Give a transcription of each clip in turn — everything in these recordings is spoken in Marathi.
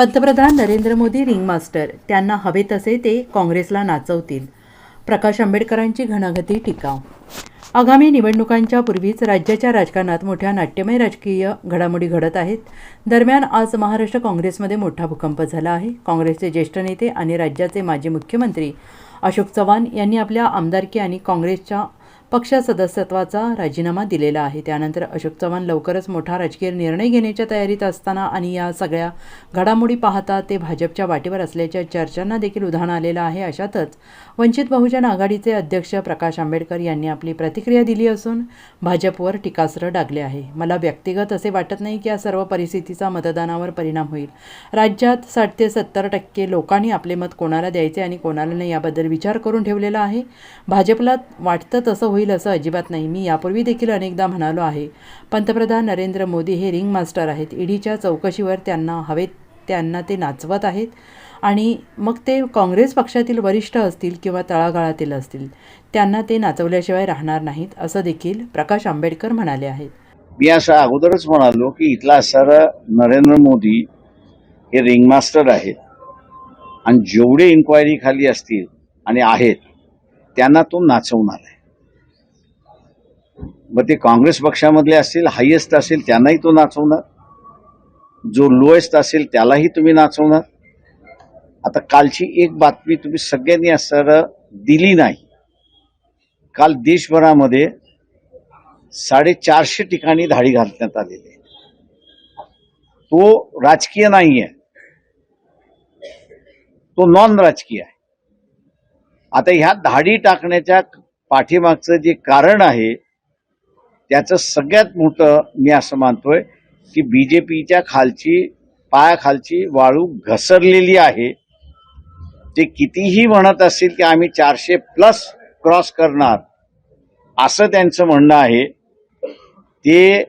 पंतप्रधान नरेंद्र मोदी रिंगमास्टर त्यांना हवे तसे ते काँग्रेसला नाचवतील. प्रकाश आंबेडकरांची घणाघती टीका आगामी निवडणुकांच्या पूर्वीच राज्याच्या राजकारणात मोठ्या नाट्यमय राजकीय घडामोडी घडत आहेत. दरम्यान आज महाराष्ट्र काँग्रेसमध्ये मोठा भूकंप झाला आहे. काँग्रेसचे ज्येष्ठ नेते आणि राज्याचे माजी मुख्यमंत्री अशोक चव्हाण यांनी आपल्या आमदारकी आणि काँग्रेसच्या पक्ष सदस्यत्वाचा राजीनामा दिलेला आहे. त्यानंतर अशोक चव्हाण लवकरच मोठा राजकीय निर्णय घेण्याच्या तयारीत असताना आणि या सगळ्या घडामोडी पाहता ते भाजपच्या वाटेवर असल्याच्या चर्चांना देखील उधाण आलेलं आहे अशातच वंचित बहुजन आघाडीचे अध्यक्ष प्रकाश आंबेडकर यांनी आपली प्रतिक्रिया दिली असून भाजपवर टीकास्त्र डागले आहे. मला व्यक्तिगत असे वाटत नाही की या सर्व परिस्थितीचा मतदानावर परिणाम होईल. राज्यात साठ ते सत्तर टक्के लोकांनी आपले मत कोणाला द्यायचे आणि कोणाला नाही याबद्दल विचार करून ठेवलेला आहे. भाजपला वाटतं तसं होईल. असं अजिबात नाही. मी यापूर्वी देखील अनेकदा म्हणालो आहे. पंतप्रधान नरेंद्र मोदी हे रिंग मास्टर आहेत. ईडीच्या चौकशीवर त्यांना हवेत त्यांना ते नाचवत आहेत आणि मग ते काँग्रेस पक्षातील वरिष्ठ असतील किंवा तळागाळातील असतील त्यांना ते नाचवल्याशिवाय राहणार नाहीत असं देखील प्रकाश आंबेडकर म्हणाले आहेत. मी असं अगोदरच म्हणालो की इथला असणारा नरेंद्र मोदी हे रिंगमास्टर आहेत. आणि जेवढे इन्क्वायरी खाली असतील आणि आहेत त्यांना तो नाचवणार आहे. मग ते काँग्रेस पक्षामधले असतील हायेस्ट असेल त्यांनाही तो नाचवणार. जो लोएस्ट असेल त्यालाही तुम्ही नाचवणार. आता कालची एक बातमी तुम्ही सगळ्यांनी सर दिली नाही. काल देशभरामध्ये साडेचारशे ठिकाणी धाडी घालण्यात आलेली आहे. तो राजकीय नाही आहे तो नॉन राजकीय आहे. आता ह्या धाडी टाकण्याच्या पाठीमागचं जे कारण आहे त्याचं सगळ्यात मोठं मी असं मानतोय की बी जे पीच्या खालची पायाखालची वाळू घसरलेली आहे. ते कितीही म्हणत असतील की आम्ही चारशे प्लस क्रॉस करणार असं त्यांचं म्हणणं आहे. ते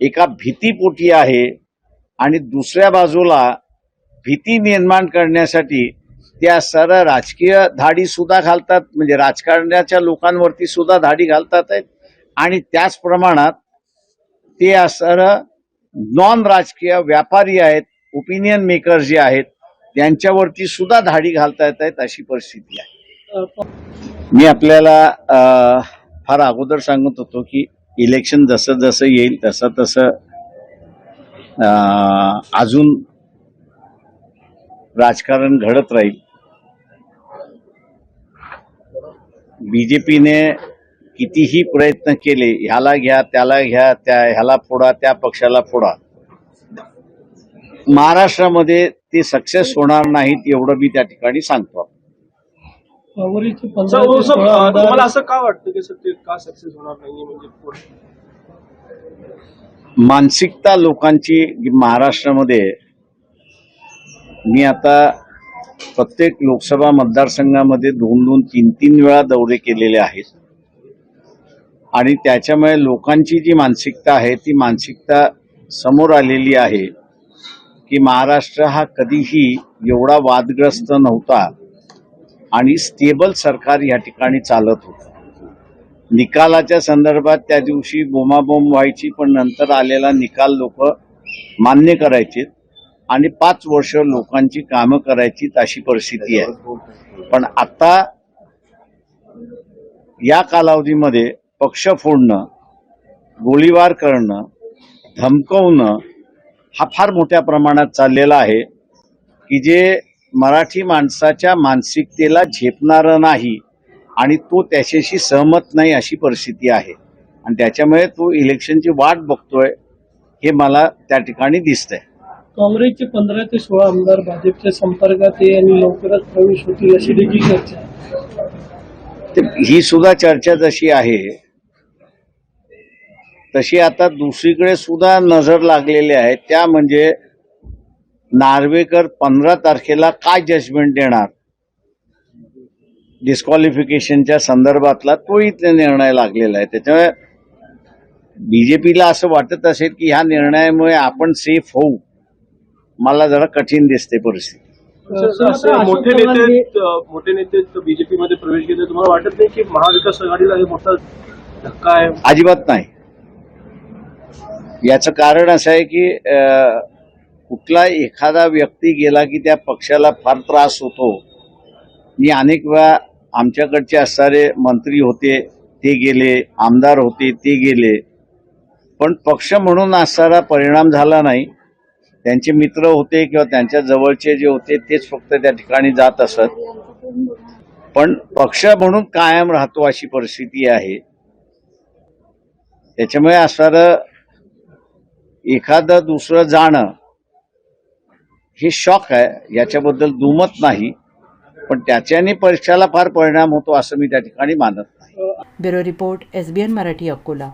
एका भीतीपोटी आहे आणि दुसऱ्या बाजूला भीती निर्माण करण्यासाठी त्या सर राजकीय धाडी सुद्धा घालतात म्हणजे राजकारणाच्या लोकांवरती सुद्धा धाडी घालतात आहेत आणि त्याच प्रमाणात ते असं नॉन राजकीय व्यापारी आहेत ओपिनियन मेकर जे आहेत त्यांच्यावरती सुद्धा धाडी घालता येत आहेत अशी परिस्थिती आहे. मी आपल्याला फार अगोदर सांगत होतो की इलेक्शन जसं जसं येईल तसं तसं अजून राजकारण घडत राहील. बीजेपीने कितीही प्रयत्न केले ह्याला घ्या त्याला घ्या त्या ह्याला फोडा त्या पक्षाला फोडा. महाराष्ट्रामध्ये ते सक्सेस होणार नाहीत एवढं मी त्या ठिकाणी सांगतो. हो, तुम्हाला असं का वाटतं की सर ते का सक्सेस होणार नाहीये म्हणजे? मानसिकता लोकांची महाराष्ट्रामध्ये मी आता प्रत्येक लोकसभा मतदारसंघामध्ये दोन दोन तीन तीन वेळा दौरे केलेले आहेत. आणि त्याच्यामुळे लोकांची जी मानसिकता आहे ती मानसिकता समोर आलेली आहे की महाराष्ट्र हा कधीही एवढा वादग्रस्त नव्हता आणि स्टेबल सरकार या ठिकाणी चालत होतं. निकालाच्या संदर्भात त्या दिवशी बोमाबोम व्हायची पण नंतर आलेला निकाल लोक मान्य करायचे आणि पाच वर्ष लोकांची कामं करायची अशी परिस्थिती आहे. पण आता या कालावधीमध्ये पक्ष फोडणं गोळीबार करणं धमकवणं हा फार मोठ्या प्रमाणात चाललेला आहे की जे मराठी माणसाच्या मानसिकतेला झेपणारं नाही आणि तो त्याच्याशी सहमत नाही अशी परिस्थिती आहे. आणि त्याच्यामुळे तो इलेक्शनची वाट बघतोय हे मला त्या ठिकाणी दिसतंय. काँग्रेसचे पंधरा ते सोळा आमदार भाजपच्या संपर्कात आहे आणि लवकरच प्रवेश होतील अशी देखील चर्चा ही सुद्धा चर्चा जशी आहे तशी आता दुसरीकडे सुद्धा नजर लागलेली आहे. त्या म्हणजे नार्वेकर पंधरा तारखेला काय जजमेंट देणार? डिस्क्वालिफिकेशनच्या संदर्भातला तो इथे निर्णय लागलेला आहे. त्याच्यामुळे बीजेपीला असं वाटत असेल की ह्या निर्णयामुळे आपण सेफ होऊ. मला जरा कठीण दिसते परिस्थिती. मोठे नेते हे- मोठे नेते बीजेपी मध्ये प्रवेश घेते तुम्हाला वाटत नाही की महाविकास आघाडीला हे मोठा धक्का आहे? अजिबात नाही. याचं कारण असं आहे की कुठला एखादा व्यक्ती गेला की त्या पक्षाला फार त्रास होतो. मी अनेक वेळा आमच्याकडचे असणारे मंत्री होते ते गेले आमदार होते ते गेले. पण पक्ष म्हणून असणारा परिणाम झाला नाही. त्यांचे मित्र होते किंवा त्यांच्या जवळचे जे होते तेच फक्त त्या ठिकाणी जात असत. पण पक्ष म्हणून कायम राहतो अशी परिस्थिती आहे. त्याच्यामुळे असणारं एखादं दुसरं जाणं हे शॉक आहे याच्याबद्दल दुमत नाही पण त्याच्याने परीक्षाला फार परिणाम होतो असं मी त्या ठिकाणी मानत नाही. Bureau report S B N Marathi Akola.